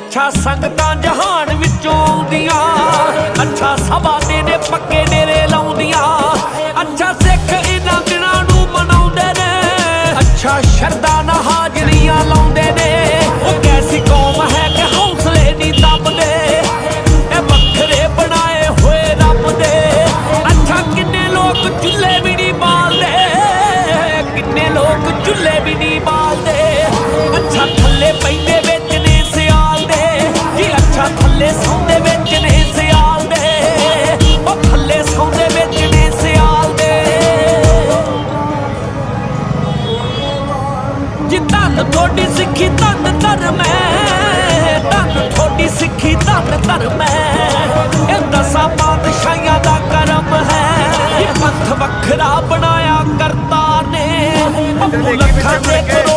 ਅੱਛਾ ਸੰਗਤਾਂ ਜਹਾਨ ਵਿੱਚੋਂ ਆਉਂਦੀਆਂ। ਅੱਛਾ ਸਭਾ ਦੇ ਨੇ ਪੱਕੇ ਡੇਰੇ ਲਾਉਂਦੀਆਂ। ਅੱਛਾ ਸਿੱਖ ਇਹਨਾਂ ਦਿਨਾਂ ਨੂੰ ਮਨਾਉਂਦੇ ਨੇ। ਅੱਛਾ ਸ਼ਰਦਾ ਨਾ ਹਾਜ਼ਰੀਆਂ ਲਾਉਂਦੇ ਨੇ। ਉਹ ਕੈਸੀ ਕੌਮ ਹੈ ਕਿ ਹੌਸਲੇ ਨਹੀਂ ਦੱਬਦੇ। ਇਹ ਵੱਖਰੇ ਬਣਾਏ ਹੋਏ ਰੱਬ ਦੇ। ਅੱਛਾ ਕਿੰਨੇ ਲੋਕ ਸੌਂਦੇ ਉਹ ਥੱਲੇ ਸੌਂਦੇ ਵਿੱਚ ਸਿੱਖੀ ਤਨ ਧਰਮ ਹੈ। ਤਨ ਥੋੜੀ ਸਿੱਖੀ ਤਨ ਧਰਮ ਹੈ। ਦਸਾਂ ਪਾਤਸ਼ਾਹਾਂ ਦਾ ਕਰਮ ਹੈ। ਇਹ ਵੱਖਰਾ ਬਣਾਇਆ ਕਰਤਾ ਨੇ। ਉਹ ਲੱਖਾਂ ਦੇ